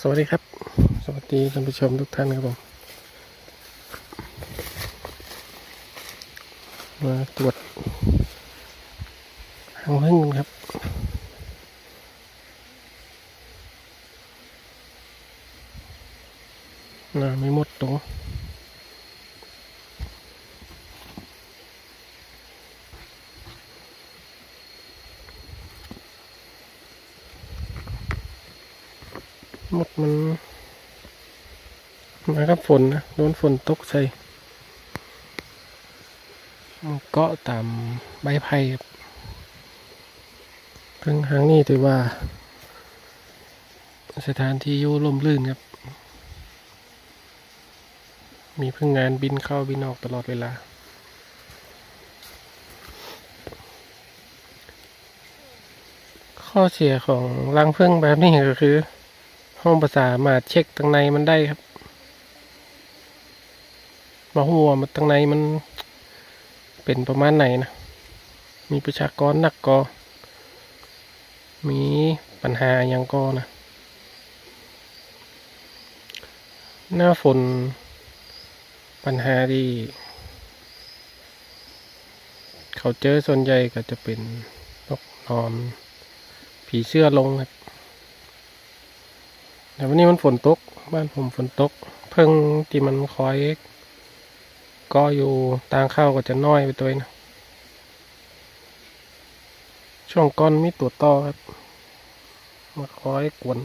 สวัสดีครับ สวัสดีท่านผู้ชมทุกท่านครับผมมาตรวจหางพึ่งครับน่าไม่หมดตรง มดมันมากับฝนนะโดนฝนตกใส่มันเกาะตามใบไผ่ครับเพิ่งหางนี้ถือว่า สถานที่อยู่ลมลื่นครับ มีพึ่งงานบินเข้าบินออกตลอดเวลา ข้อเสียของรังพึ่งแบบนี้ก็คือ ห้องภาษามาเช็คตรงในมันได้ครับ มาหัวมันตรงในมันเป็นประมาณไหนนะ มีประชากรหนักกอมีปัญหาอย่างกอนะ หน้าฝนปัญหาที่ เขาเจอส่วนใหญ่ก็จะเป็นนกนอนผีเสื้อลงครับ แต่วันนี้มันฝนตก บ้านผมฝนตก เพิ่งที่มันคอย ก็อยู่ตางข้าวก็จะน้อยไปตัวนะช่วงก้อนมีตัวต่อครับ มาคอยกวน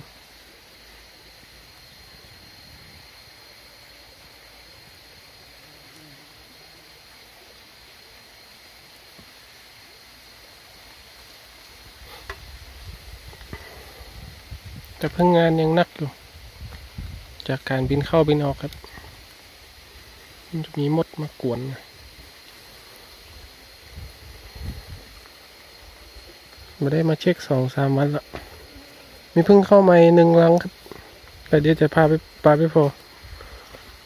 แต่เพิ่งงานยังนักอยู่ จากการบินเข้าบินออกครับมันจะมีมดมากวนไม่ได้มาเช็คสองสามวันละมีเพิ่งเข้ามาหนึ่งรังครับ แต่เดี๋ยวจะพาไปปลาไปพอ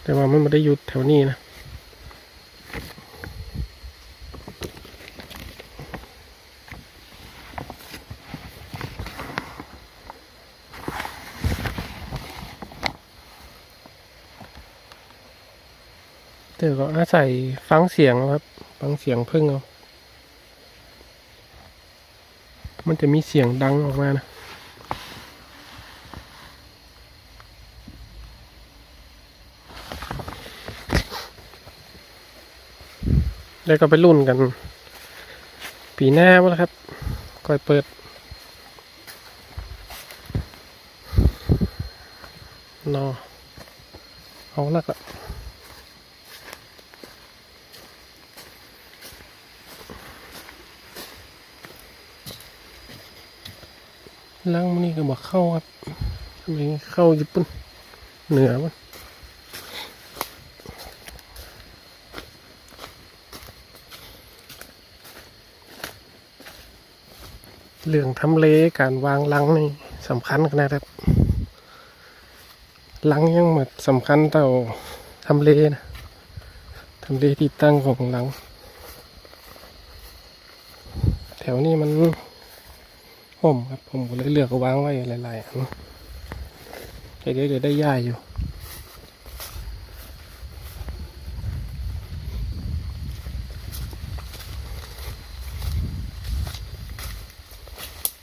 แต่ว่ามันไม่ได้หยุดแถวนี้นะ เดี๋ยวก็อาศัยฟังเสียงครับ ฟังเสียงพึ่งเอามันจะมีเสียงดังออกมานะแล้วก็ไปรุ่นกัน ปีหน้ามั้งครับก่อยเปิด นอเอานักละ ล้างมันนี่ก็บอกเข้าครับทำไมเข้าญี่ปุ่นเหนือมันเรื่องทำเลการวางลังนี่สำคัญขนาดครับลังยังมือนสำคัญต่อทำเลนะทำเลที่ตั้งของลัง แถวนี้มัน มครับผมก็เลยเลือกเอาวางไว้หลายๆอันเดี๋ยวเดี๋ยวได้ย่ายอยู่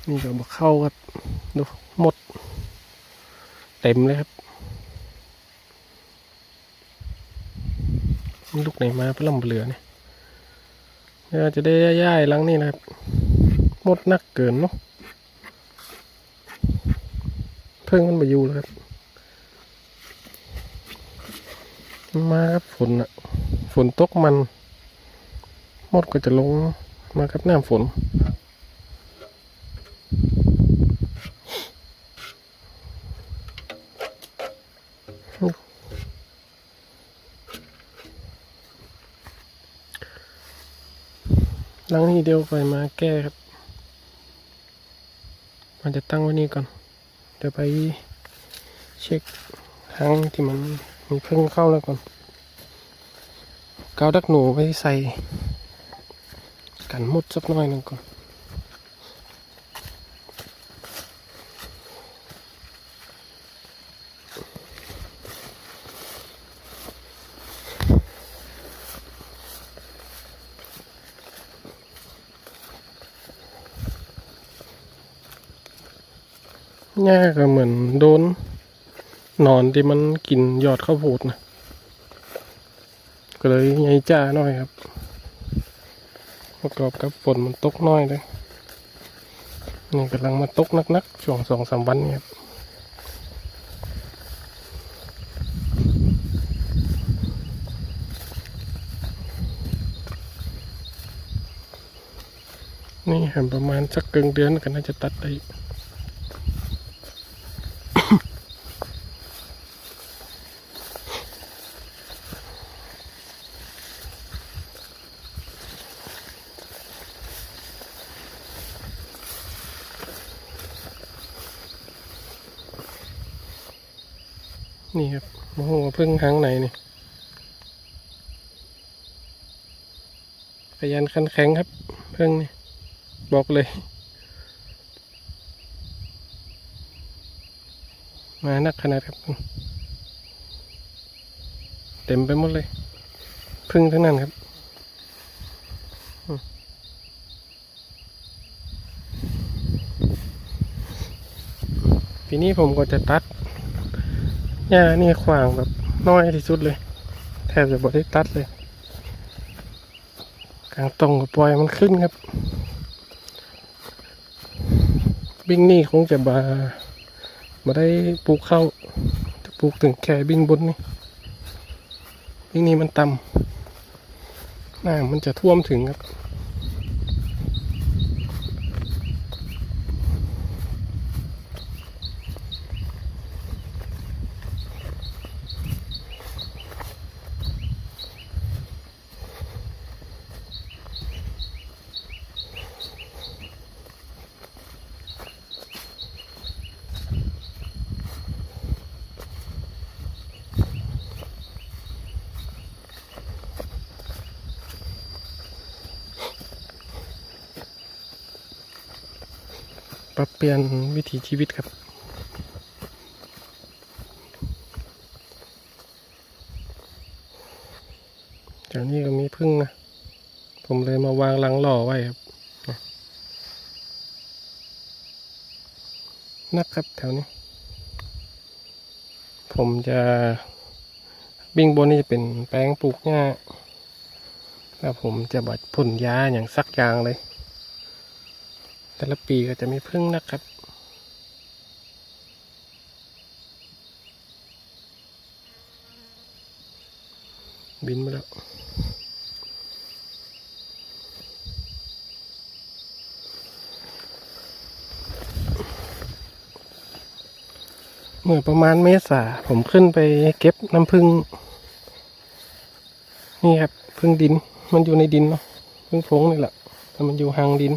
นี่ก็มาเข้าครับดูหมด เต็มเลยครับลูกไหนมาเปล่ำเหลือเนี่ยจะได้ย่ายๆหลังนี่นะครับ หมดนักเกินเนาะ เพิ่งมันมาอยู่แล้วครับ มาครับฝนอะฝนตกมัน มดก็จะลงมากับน้ำฝน หลังนี้เดียวไปมาแก้ครับ มันจะตั้งไว้นี่ก่อน ดี๋ยวไปเช็คทางที่มันมีเพิ่งเข้าแล้วก่อนกาวดักหนูไว้ใส่กันมดสักหน่อยหนึ่งก่อน หญ้าก็เหมือนโดนนอนที่มันกินยอดข้าวโพดนะ ก็เลยใหญ่จ้าหน่อยครับ ประกอบกับฝนมันตกน้อยเลยนี่กำลังมาตกนักๆช่วงสองสามวันเนี่ยครับนี่เห็นประมาณสักเกึ่งเดือนก็น่าจะตัดได้ นี่ครับโอ้โห พึ่งหางไหนนี่ขยันขันแข็งครับ พึ่งนี่บอกเลย มานักขนาดครับ เต็มไปหมดเลย พึ่งทั้งนั้นครับทีนี้ผมก็จะตัดหญ้านี่ขวางแบบ น้อยที่สุดเลย แทบจะบดได้ตัดเลยกลางตรงกับปล่อยมันขึ้นครับ บิ้งนี่คงจะบามาได้ปลูกเข้าจะปลูกถึงแค่บิ้งบนนี่บิ้งนี่มันต่ำน้ำมันจะท่วมถึงครับ รับเปลี่ยนวิถีชีวิตครับแถวนี้ก็มีพึ่งนะ ผมเลยมาวางลังหล่อไว้ครับนะนักครับแถวนี้ ผมจะบิ้งบนนี่จะเป็นแปลงปลูกหญ้าแล้วผมจะบัดพ่นยาอย่างสักอย่างเลย แต่ละปีก็จะมีพึ่งนะครับ บินมาแล้วเมื่อประมาณเมษาผมขึ้นไปเก็บน้ำพึ่ง นี่ครับพึ่งดิน มันอยู่ในดินเนาะพึ่งโพงนี่แหละแต่มันอยู่ห่างดิน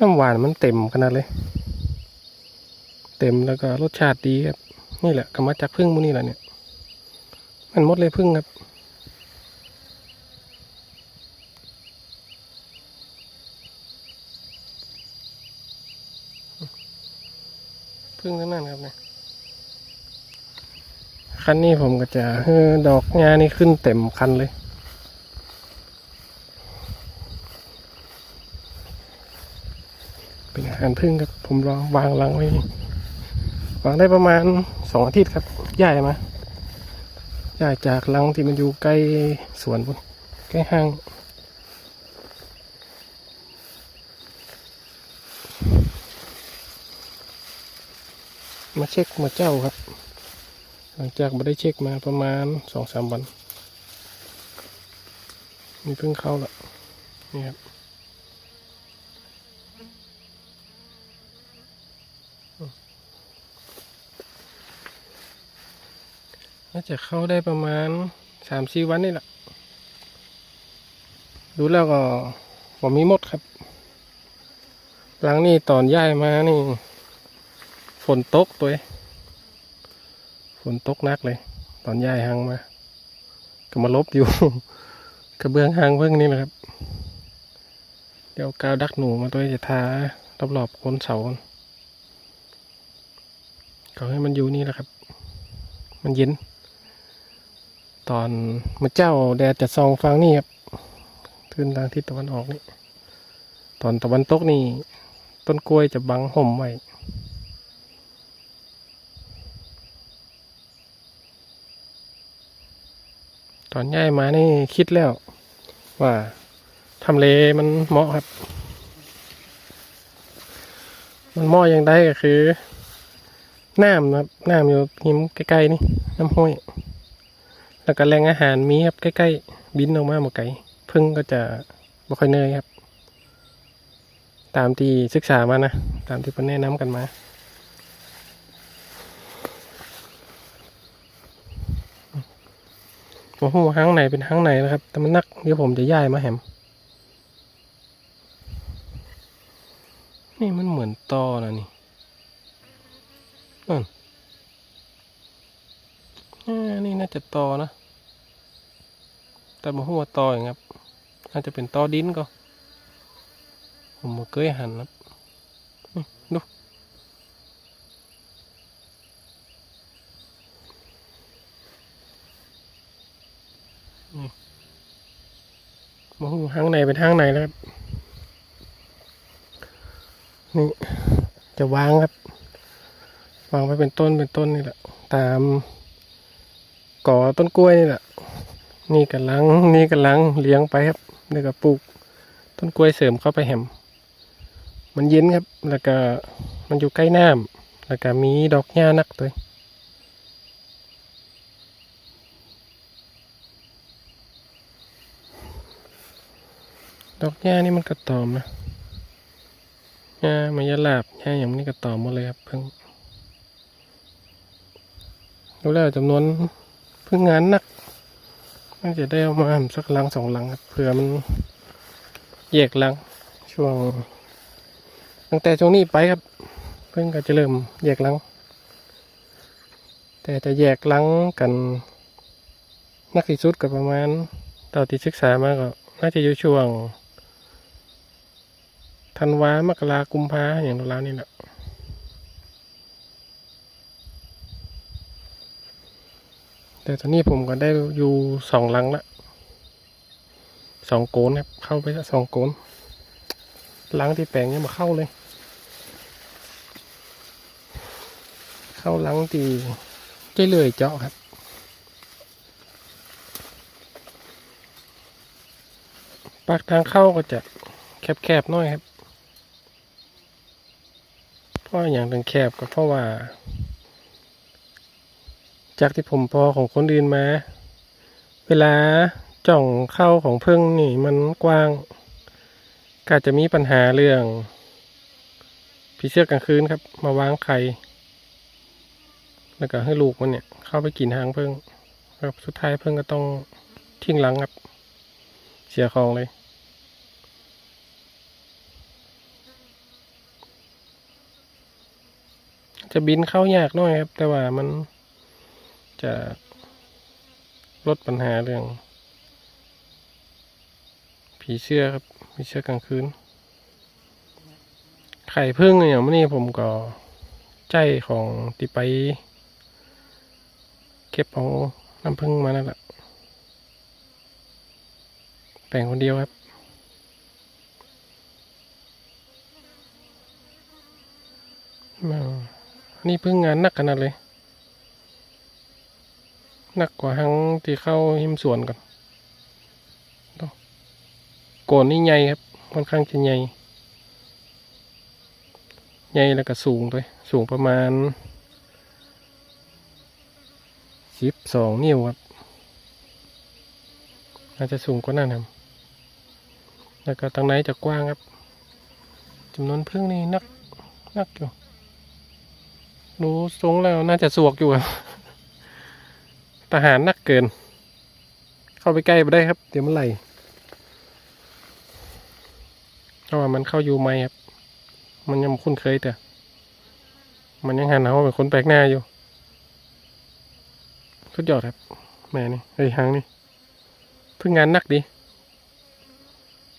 น้ำหวานมันเต็มขนาดเลย เต็มแล้วก็รสชาติดีครับ นี่แหละก็มาจากพึ่งมูนี่แหละเนี่ย มันหมดเลยพึ่งครับพึ่งทั้งนั้นครับเนี่ยคันนี้ผมก็จะเออดอกงานี่ขึ้นเต็มคันเลย เป็นอารพึ่งครับ ผมรอวางรังไว้วางได้ประมาณสองอาทิตย์ครับย้ายมาย้ายจากรังที่มันอยู่ใกล้สวนพุ่นใกล้ห้างมาเช็คมาเจ้าครับ หลังจากม่ได้เช็คมาประมาณสองสามวัน มีเพิ่งเข้าละนี่ครับ จะเข้าได้ประมาณสามสี่วันนี่แหละ ดูแล้วก็ผมมีหมดครับ หลังนี้ตอนย้ายมานี่ ฝนตกตัวฝนตกหนักเลย ตอนย้ายหางมา ก็มาลบอยู่ กระเบื้องหางเพิ่งนี่แหละครับ เดี๋ยวกาวดักหนูมาตัวจะทารอบๆโคนเสาก็ให้มันอยู่นี่แหละครับ มันเย็น ตอนมาเจ้าแดดจะส่องฟังนี่ครับขึ้นทางทิศตะวันออกนี่ ตอนตะวันตกนี่ ต้นกล้วยจะบังห่มไว้ตอนย้ายมานี่คิดแล้ว ว่าทำเลมันเหมาะครับ มันเหมาะอย่างใดก็คือ น้ำนะครับ น้ำอยู่หิมใกล้ๆนี่ น้ำห้วย แล้วก็แหล่งอาหารมีครับใกล้ๆ บินออกมาหมดไก่พึ่งก็จะบ่ค่อยเนื่อยครับ ตามที่ศึกษามานะ ตามที่เพิ่นแนะนำกันมาโอ้โหห้างไหนเป็นห้างไหนนะครับ แต่มันนักเดี๋ยวผมจะย้ายมาแหม นี่มันเหมือนตอนะนี่นั่นอ่านี่น่าจะ ตอนะแต่มาหัวตออย่างครับน่าจจะเป็นตอดินก็ ผมมาเคยหันครับนี่ดูมองห้างในเป็นห้างในแล้วครับนี่จะวางครับ วางไปเป็นต้นเป็นต้นนี่แหละ ตาม ก่อต้นกล้วยนี่แหละนี่กำลังนี่กำลังเลี้ยงไปครับนี่ก็ปลูก ต้นกล้วยเสริมเข้าไปแหมมันเย็นครับ แล้วก็มันอยู่ใกล้น้ำแล้วก็มีดอกหญ้านักตัวดอกหญ้านี่มันกระตอมนะหญ้ามายาลาบหญ้าอย่างนี้กระตอมหมดเลยครับเพิ่งดูแล้วจำนวน เพิ่งงานหนักน่าจะได้เอามาสักลังสองลังครับเผื่อมันแยกลังช่วง ตั้งแต่ช่วงนี้ไปครับ เพิ่งก็จะเริ่มแยกลัง แต่จะแยกลังกันนักที่สุดก็ประมาณตอนที่ศึกษามาก็น่าจะอยู่ช่วงธันวามกรากุมภาอย่างรานี่แหละ แต่ตอนนี้ผมก็ได้อยู่สองลังละสองโกนครับ เข้าไปละสองโกนลังที่แปลงยังมาเข้าเลย เข้าลังที่เจเลยเจาะครับปากทางเข้าก็จะแคบๆน้อยครับ เพราะอย่างถึงแคบก็เพราะว่า จากที่ผมพอของคนอื่นมา เวลาจ่องเข้าของพึ่งนี่มันกว้าง ก็อาจจะมีปัญหาเรื่องผีเสื้อกลางคืนครับ มาวางไข่แล้วก็ให้ลูกมันเนี่ย เข้าไปกินหางพึ่งครับสุดท้ายพึ่งก็ต้องทิ้งหลังครับ เสียของเลยจะบินเข้ายากหน่อยครับ แต่ว่ามัน จะลดปัญหาเรื่อง ผีเสื้อครับผีเสื้อกลางคืน ไข่พึ่งอย่างนี้ผมก็ใจของติไป เก็บเอาน้ำพึ่งมานั่นแหละแต่งคนเดียวครับนี่พิ่งงานหนักขนาดเลย นักกว่าทั้งที่เข้าหิมสวนก่อนโกนนี่ใหญ่ครับค่อนข้างจะใหญ่ใหญ่แล้วก็สูงด้วยสูงประมาณสิบสองนิ้วครับอาจจะสูงกว่านั้นครับแล้วก็ทางในจะกว้างครับจำนวนพึ่งนี่นักนักอยู่รู้ทรงแล้วน่าจะสวกอยู่ครับ ทหารนักเกิน เข้าไปใกล้ไปได้ครับ เดี๋ยวมันไหลเพราะว่ามันเข้าอยู่ไหมครับ มันยังคุ้นเคยแต่ มันยังหันเขาเป็นคนแปลกหน้าอยู่สุดยอดครับ แม่นี่เฮ้หางนี่เพิ่งงานนักดี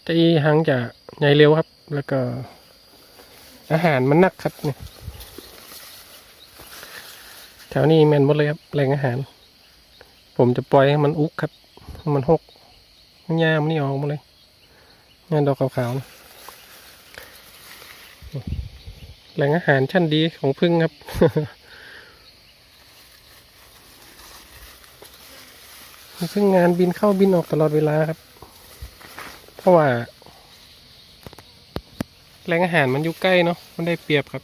แต่อีหางจะใหญ่เร็วครับ แล้วก็ อาหารมันนักครับเนี่ยแถวนี้แมนหมดเลยครับแหล่งอาหาร ผมจะปล่อยให้มันอุกครับให้มันหกหญ้ามันนี่ออกมาเลยงานดอกขาวๆนะแหล่งอาหารชั้นดีของพึ่งครับพึ่งงานบินเข้าบินออกตลอดเวลาครับ เพราะว่า แหล่งอาหารมันอยู่ใกล้เนาะมันได้เปรียบครับ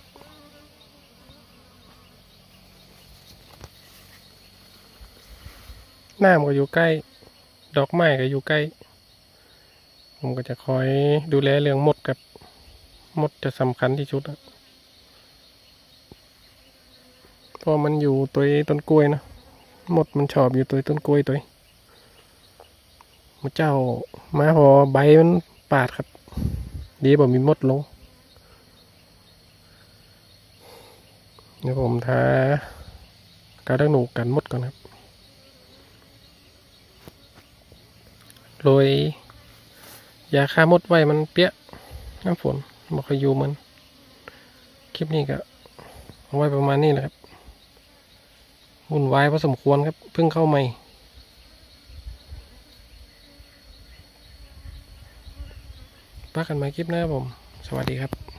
น้ำก็อยู่ใกล้ ดอกไม้ก็อยู่ใกล้ ผมก็จะคอยดูแลเรื่องมดกับมดจะสำคัญที่สุดเพราะมันอยู่ตัวต้นกล้วยนะมดมันชอบอยู่ตัวต้นกล้วยตัวมเจ้ามาพอใบมันปาดครับ ดีบ่มีมดลงเดี๋ยวผมทากาวดักหนูกันมดก่อนครับ โรยยาฆ่ามดไว้มันเปี้ยน้ำฝนบอกให้อยู่มันคลิปนี้ก็เอาไว้ประมาณนี้แหละครับวุ่นวายพอสมควรครับเพิ่งเข้าใหม่ปักกันใหม่คลิปหน้าครับผม สวัสดีครับ